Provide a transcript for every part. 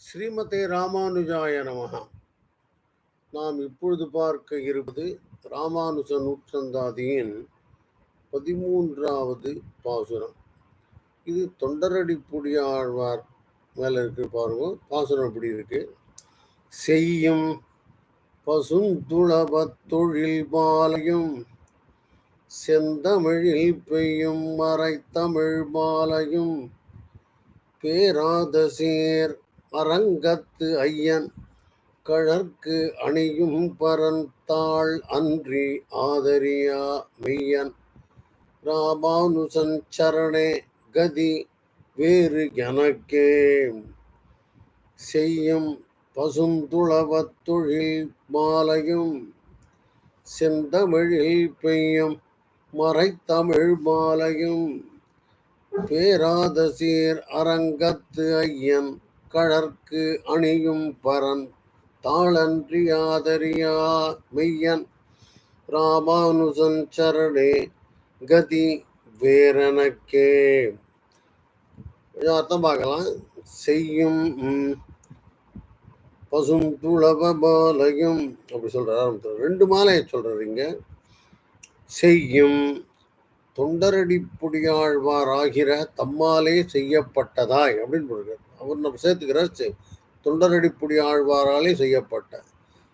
ஸ்ரீமதே ராமானுஜாய நமகா நாம் இப்பொழுது பார்க்க இருப்பது ராமானுஜ நூற்றந்தாதியின் பதிமூன்றாவது பாசுரம். இது தொண்டரடிப்புடி ஆழ்வார் மேலே இருக்கு பாருங்க. பாசுரம் இப்படி இருக்கு. செய்யும் பசுந்துளபத் தொழில் மாலையும் செந்தமிழில் பெய்யும் மறைத்தமிழ் மாலையும் பேராதசீர் அரங்கத்து ஐயன் கழற்கு அணியும் பரந்தாள் அன்றி ஆதரியா மெய்யன். ராமானுசன் சரணே கதி வேறு எனக்கே. செய்யும் பசுந்துளவத் தொழில் மாலையும் செந்தமிழில் பெய்யும் மறைத்தமிழ் மாலையும். பேராத சீர் அரங்கத்து ஐயன் கழற்கு அணியும் பரன் தாளன்றி ஆதரியா மெய்யன் ராமானுஜன் சரணே கதி வேறனக்கே. அர்த்தம் பார்க்கலாம். செய்யும் பசும் துளவ மாலையும் அப்படி சொல்கிறார் ரெண்டு மாலையை சொல்றீங்க செய்யும் தொண்டரடிப்புடியாழ்வார் ஆகிற தம்மாலே செய்யப்பட்டதாய் அப்படின்னு சொல்கிறார் அவர் நம்ம சேர்த்துக்கிறார் செ- தொண்டரடிப்புடி ஆழ்வாராலே செய்யப்பட்ட.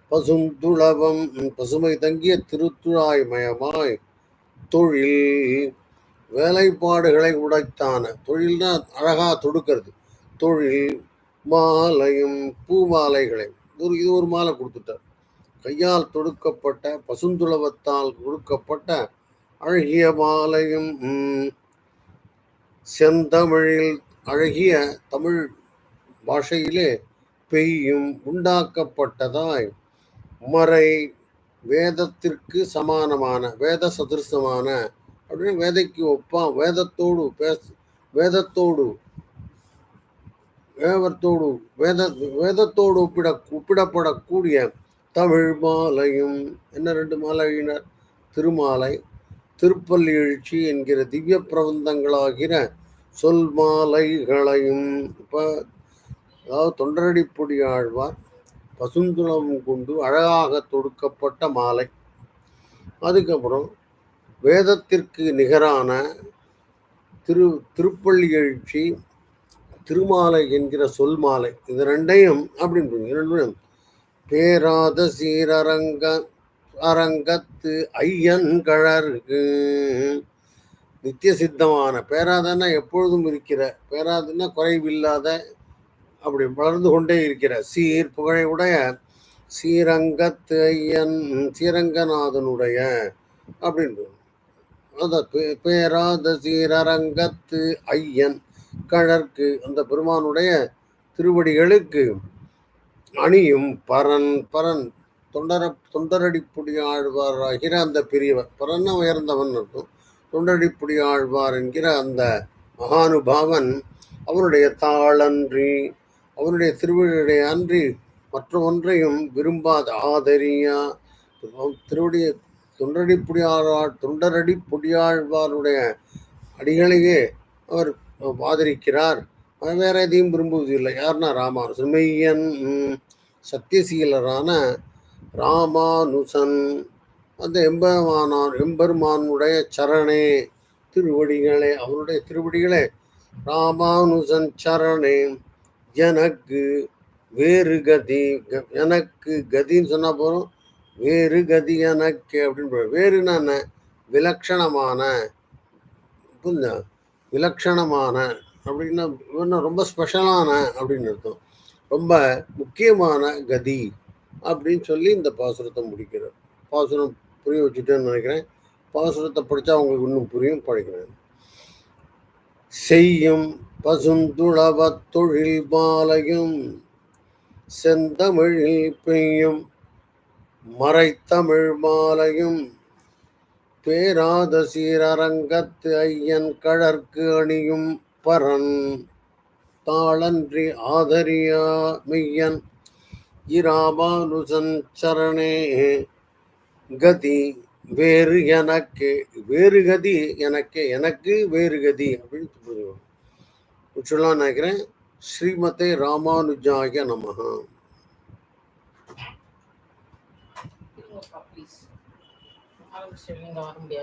பசும் துளவம் பசுமை தங்கிய திருத்துழாய் மயமாய் தொழில் வேலைப்பாடுகளை உடைத்தான. தொழில்னா அழகா தொடுக்கிறது. தொழில் மாலையும் பூ மாலைகளை ஒரு இது ஒரு மாலை கொடுத்துட்டார். கையால் தொடுக்கப்பட்ட பசுந்துளவத்தால் கொடுக்கப்பட்ட அழகிய மாலையும் செந்தமிழில் அழகிய தமிழ் பாஷையிலே பெய்யும் உண்டாக்கப்பட்டதாய் மறை வேதத்திற்கு சமானமான வேத சதிருசமான அப்படின்னு வேதைக்கு ஒப்பா வேதத்தோடு பேச வேதத்தோடு வேவத்தோடு வேத வேதத்தோடு ஒப்பிட ஒப்பிடப்படக்கூடிய தமிழ் மாலையும் என்ன ரெண்டு மாலையினர்? திருமாலை திருப்பள்ளி எழுச்சி என்கிற திவ்ய பிரபந்தங்களாகிற சொல் மாலைகளையும் இப்போ அதாவது தொண்டரடிப்பொடி ஆழ்வார் பசுந்துளம் கொண்டு அழகாக தொடுக்கப்பட்ட மாலை. அதுக்கப்புறம் வேதத்திற்கு நிகரான திரு திருப்பள்ளி எழுச்சி திருமாலை என்கிற சொல் மாலை இது ரெண்டையும் அப்படின்னு இரண்டும் பேராத சீரரங்க அரங்கத்து ஐயன் கழற்கு நித்திய சித்தமான பேராதன்னா எப்பொழுதும் இருக்கிற பேராதுன்னா குறைவில்லாத அப்படி வளர்ந்து கொண்டே இருக்கிற சீர் புகழை உடைய ஸ்ரீரங்கத்து ஐயன் ஸ்ரீரங்கநாதனுடைய அப்படின்னு அந்த பே- பேராத சீரரங்கத்து ஐயன் கழற்கு அந்த பெருமானுடைய திருவடிகளுக்கு அணியும் பரன் பரன் தொண்டர தொண்டரடிப்புடி ஆழ்வாராகிற அந்த பெரியவர். பரன்னா உயர்ந்தவன் இருக்கும் தொண்டடிப்புடியாழ்வார் என்கிற அந்த மகானுபாவன் அவனுடைய தாளன்றி அவனுடைய திருவடியுடைய அன்றி மற்ற ஒன்றையும் விரும்பாத ஆதரியா. திருவடிய தொண்டரடிப்புடி ஆழ்வார் தொண்டரடி புடியாழ்வாருடைய அடிகளையே அவர் ஆதரிக்கிறார். வேற எதையும் விரும்புவதில்லை. யாருன்னா ராமானுசன் மெய்யன் சத்தியசீலரான ராமானுசன். அந்த எம்பெருமானார் எம்பெருமானுடைய சரணே. திருவடிகளே அவருடைய திருவடிகளே. ராமானுஜன் சரணே. எனக்கு வேறு கதி எனக்கு கதின்னு சொன்னால் போகிறோம் வேறு கதி எனக்கு அப்படின்னு வேறு வேறுனா என்ன? விலக்ஷணமான புரியுதா விலக்ஷணமான அப்படின்னா இன்னும் ரொம்ப ஸ்பெஷலான அப்படின்னு அர்த்தம். ரொம்ப முக்கியமான கதி அப்படின்னு சொல்லி இந்த பாசுரத்தை முடிக்கிறார். பாசுரம் புரிய வச்சுட்டேன்னு நினைக்கிறேன். பாசுரத்தை படித்தா உங்களுக்கு இன்னும் புரியும் படிக்கிறேன் செய்யும் பசுந்துளவத் தொழில் மாலையும் செந்தமிழில் பெய்யும் மறைத்தமிழ் மாலையும் பேராத சீரரங்கத்து ஐயன் கழற்கு அணியும் பரன் தாளன்றி ஆதரியா மெய்யன் இராமானுசன் சரணே. கதி வேறு எனக்கு வேறு கதி எனக்கு எனக்கு வேறு கதி அப்படின்னு புரிஞ்சுக்கணும். சொல்லலாம் நினைக்கிறேன். ஸ்ரீமதே ராமானுஜாய நமகா